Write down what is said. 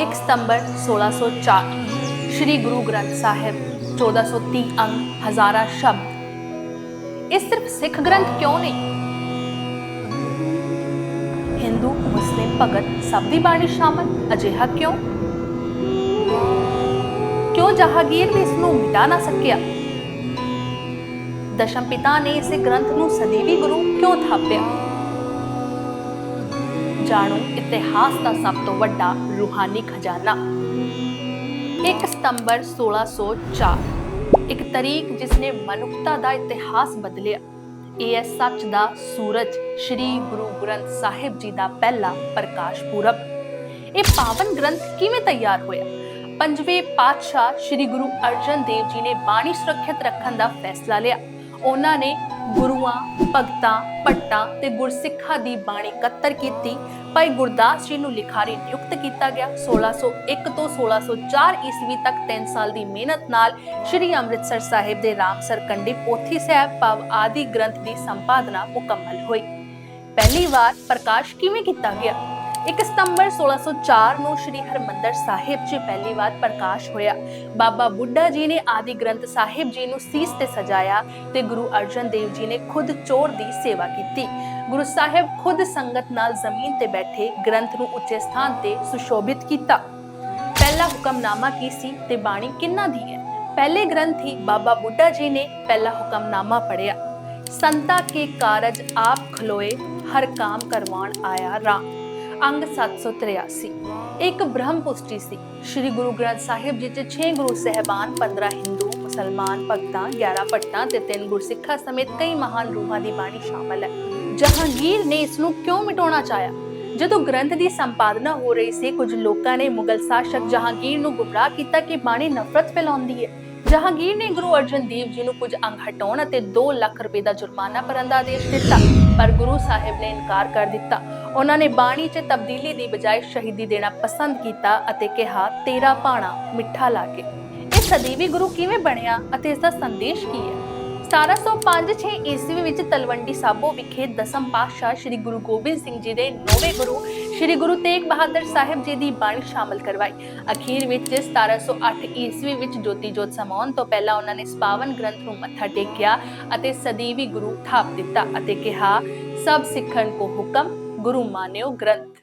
1 ਸਤੰਬਰ 1604 ਸ੍ਰੀ ਗੁਰੂ ਗ੍ਰੰਥ ਸਾਹਿਬ 1430 ਅੰਗ, ਹਜ਼ਾਰਾਂ ਸ਼ਬਦ। ਇਹ ਸਿਰਫ ਸਿੱਖ ਗ੍ਰੰਥ ਕਿਉਂ ਨਹੀਂ? ਹਿੰਦੂ, ਮੁਸਲਿਮ, ਭਗਤ ਸਭ ਦੀ ਬਾਣੀ ਸ਼ਾਮਲ, ਅਜਿਹਾ ਕਿਉਂ? ਕਿਉਂ ਜਹਾਂਗੀਰ ਨੇ ਇਸ ਨੂੰ ਮਿਟਾ ਨਾ ਸਕਿਆ? ਦਸ਼ਮ ਪਿਤਾ ਨੇ ਇਸ ਗ੍ਰੰਥ ਨੂੰ ਸਦੀਵੀ ਗੁਰੂ ਕਿਉਂ ਥਾਪਿਆ? ਜਾਣੋ, ਇਤਿਹਾਸ ਦਾ ਸਭ ਤੋਂ ਵੱਡਾ ਰੂਹਾਨੀ ਖਜ਼ਾਨਾ। 1 ਸਤੰਬਰ 1604 ਇੱਕ ਤਾਰੀਖ ਜਿਸ ਨੇ ਮਨੁੱਖਤਾ ਦਾ ਇਤਿਹਾਸ ਬਦਲਿਆ। ਇਹ ਹੈ ਸੱਚ ਦਾ ਸੂਰਜ, ਸ੍ਰੀ ਗੁਰੂ ਗ੍ਰੰਥ ਸਾਹਿਬ ਜੀ ਦਾ ਪਹਿਲਾ ਪ੍ਰਕਾਸ਼ ਪੁਰਬ। ਇਹ ਪਾਵਨ ਗ੍ਰੰਥ ਕਿਵੇਂ ਤਿਆਰ ਹੋਇਆ? ਪੰਜਵੇਂ ਪਾਤਸ਼ਾਹ ਸ੍ਰੀ ਗੁਰੂ ਅਰਜਨ ਦੇਵ ਜੀ ਨੇ ਬਾਣੀ ਸੁਰੱਖਿਅਤ ਰੱਖਣ ਦਾ ਫੈਸਲਾ ਲਿਆ। ਉਹਨਾਂ ਨੇ ਗੁਰੂਆਂ, ਭਗਤਾਂ ਪੱਟਾਂ ਤੇ ਗੁਰਸਿੱਖਾਂ ਦੀ ਬਾਣੀ ਇਕੱਤਰ ਕੀਤੀ। ਭਾਈ ਗੁਰਦਾਸ ਜੀ ਨੂੰ ਲਿਖਾਰੀ ਨਿਯੁਕਤ ਕੀਤਾ ਗਿਆ। 1601 ਤੋਂ 1604 ਈਸਵੀ ਤੱਕ 3 ਸਾਲ ਦੀ ਮਿਹਨਤ ਨਾਲ ਸ੍ਰੀ ਅੰਮ੍ਰਿਤਸਰ ਸਾਹਿਬ ਦੇ ਰਾਮਸਰ ਕੰਡੀ ਪੋਥੀ ਸਾਹਿਬ ਪਵ ਆਦਿ ਗ੍ਰੰਥ ਦੀ ਸੰਪਾਦਨਾ ਮੁਕੰਮਲ ਹੋਈ। ਪਹਿਲੀ ਵਾਰ ਪ੍ਰਕਾਸ਼ ਕਿਵੇਂ ਕੀਤਾ ਗਿਆ? 1 ਸਤੰਬਰ 1604 ਨੂੰ ਸ੍ਰੀ ਹਰਮੰਦਰ ਸਾਹਿਬ 'ਚ ਪਹਿਲੀ ਵਾਰ ਪ੍ਰਕਾਸ਼ ਹੋਇਆ। ਬਾਬਾ ਬੁੱਢਾ ਜੀ ਨੇ ਆਦਿ ਗ੍ਰੰਥ ਸਾਹਿਬ ਜੀ ਨੂੰ ਸੀਸ ਤੇ ਸਜਾਇਆ ਤੇ ਗੁਰੂ ਅਰਜਨ ਦੇਵ ਜੀ ਨੇ ਖੁਦ ਚੋਰ ਦੀ ਸੇਵਾ ਕੀਤੀ। ਗੁਰੂ ਸਾਹਿਬ ਖੁਦ ਸੰਗਤ ਨਾਲ ਜ਼ਮੀਨ ਤੇ ਬੈਠੇ ਗ੍ਰੰਥ ਨੂੰ ਉੱਚੇ ਸਥਾਨ ਤੇ ਸੁਸ਼ੋਭਿਤ ਕੀਤਾ। ਪਹਿਲਾ ਹੁਕਮਨਾਮਾ ਕੀ ਸੀ ਤੇ ਬਾਣੀ ਕਿੰਨਾ ਦੀ ਹੈ? ਪਹਿਲੇ ਗ੍ਰੰਥ ਹੀ ਬਾਬਾ ਬੁੱਢਾ ਜੀ ਨੇ ਪਹਿਲਾ ਹੁਕਮਨਾਮਾ ਪੜਿਆ ਸੰਤਾ ਕੇ ਕਾਰਜ ਆਪ ਖਲੋਏ, ਹਰ ਕਾਮ ਕਰਵਾਣ ਆਇਆ ਰਾਮ। ਅੰਗ 783 ਇੱਕ ਬ੍ਰਹਮ ਪੁਸ਼ਟੀ ਸੀ। ਸ੍ਰੀ ਗੁਰੂ ਗ੍ਰੰਥ ਸਾਹਿਬ ਜੀ ਚ 6 ਗੁਰੂ ਸਹਿਬਾਨ 15 ਹਿੰਦੂ, ਮੁਸਲਮਾਨ ਭਗਤਾਂ 11 ਭੱਟਾਂ ਤੇ 3 ਗੁਰਸਿੱਖਾਂ ਸਮੇਤ ਕਈ ਮਹਾਨ ਰੂਹਾਂ ਦੀ ਬਾਣੀ ਸ਼ਾਮਲ ਹੈ। ਜਹਾਂਗੀਰ ਨੇ ਇਸ ਨੂੰ ਕਿਉਂ ਮਿਟਾਉਣਾ ਚਾਹਿਆ? ਜਦੋਂ ਗ੍ਰੰਥ ਦੀ ਸੰਪਾਦਨਾ ਹੋ ਰਹੀ ਸੀ, ਕੁਝ ਲੋਕਾਂ ਨੇ ਮੁਗਲ ਸ਼ਾਸਕ ਜਹਾਂਗੀਰ ਨੂੰ ਗੁੰਮਰਾਹ ਕੀਤਾ ਕਿ ਬਾਣੀ ਨਫ਼ਰਤ ਫੈਲਾਉਂਦੀ ਹੈ। ਜਹਾਂਗੀਰ ਨੇ ਗੁਰੂ ਅਰਜਨ ਦੇਵ ਜੀ ਨੂੰ ਕੁਝ ਅੰਗ ਹਟਾਉਣ ਅਤੇ 2 ਲੱਖ ਰੁਪਏ ਦਾ ਜੁਰਮਾਨਾ ਭਰਨ ਦਾ ਆਦੇਸ਼ ਦਿੱਤਾ, ਪਰ ਗੁਰੂ ਸਾਹਿਬ ਨੇ ਇਨਕਾਰ ਕਰ ਦਿੱਤਾ। ਉਹਨਾਂ ਨੇ ਬਾਣੀ 'ਚ ਤਬਦੀਲੀ ਦੀ ਬਜਾਏ ਸ਼ਹੀਦੀ ਦੇਣਾ ਪਸੰਦ ਕੀਤਾ ਅਤੇ ਕਿਹਾ, ਤੇਰਾ ਭਾਣਾ ਮਿੱਠਾ ਲਾ ਕੇ। ਇਹ ਸਦੀਵੀ ਗੁਰੂ ਕਿਵੇਂ ਬਣਿਆ ਅਤੇ ਇਸ ਦਾ ਸੰਦੇਸ਼ ਕੀ ਹੈ? 1705-6 ਈਸਵੀ ਵਿੱਚ ਤਲਵੰਡੀ ਸਾਬੋ ਵਿਖੇ ਦਸਮ ਪਾਤਸ਼ਾਹ ਸ੍ਰੀ ਗੁਰੂ ਗੋਬਿੰਦ ਸਿੰਘ ਜੀ ਦੇ ਨੌਵੇਂ ਗੁਰੂ ਸ੍ਰੀ ਗੁਰੂ ਤੇਗ ਬਹਾਦਰ ਸਾਹਿਬ ਜੀ ਦੀ ਬਾਣੀ ਸ਼ਾਮਲ ਕਰਵਾਈ। ਅਖੀਰ ਵਿੱਚ 1708 ਈਸਵੀ ਵਿੱਚ ਜੋਤੀ ਜੋਤ ਸਮਾਉਣ ਤੋਂ ਪਹਿਲਾਂ ਉਹਨਾਂ ਨੇ ਇਸ ਪਾਵਨ ਗ੍ਰੰਥ ਨੂੰ ਮੱਥਾ ਟੇਕਿਆ ਅਤੇ ਸਦੀਵੀ ਗੁਰੂ ਥਾਪ ਦਿੱਤਾ ਅਤੇ ਕਿਹਾ, ਸਭ ਸਿੱਖਣ ਕੋ ਹੁਕਮ, ਗੁਰੂ ਮਾਨਿਓ ਗ੍ਰੰਥ।